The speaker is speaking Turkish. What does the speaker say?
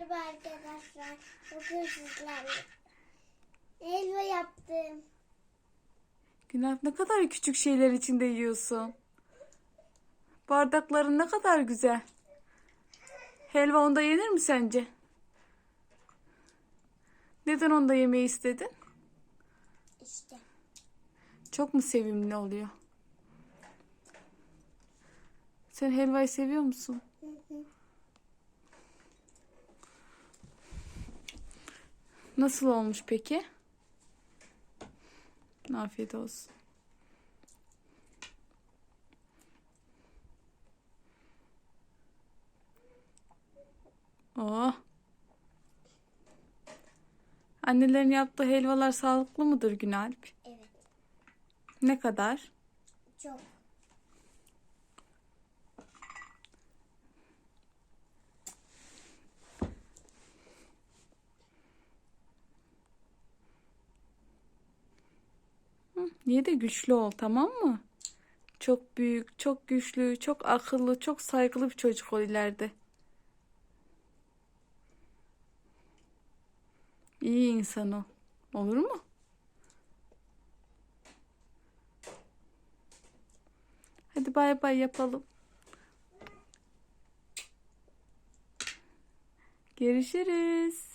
Merhaba arkadaşlar. Bugün sizlerle helva yaptım. Günah ne kadar küçük şeyler içinde yiyorsun. Bardakların ne kadar güzel. Helva onda yenir mi sence? Neden onda yemeği istedin? İşte. Çok mu sevimli oluyor? Sen helvayı seviyor musun? Nasıl olmuş peki? Afiyet olsun. Oh. Annelerin yaptığı helvalar sağlıklı mıdır Günalp? Evet. Ne kadar? Çok. Niye de güçlü ol tamam mı? Çok büyük, çok güçlü, çok akıllı, çok saygılı bir çocuk ol ileride. İyi insan ol. Olur mu? Hadi bay bay yapalım. Görüşürüz.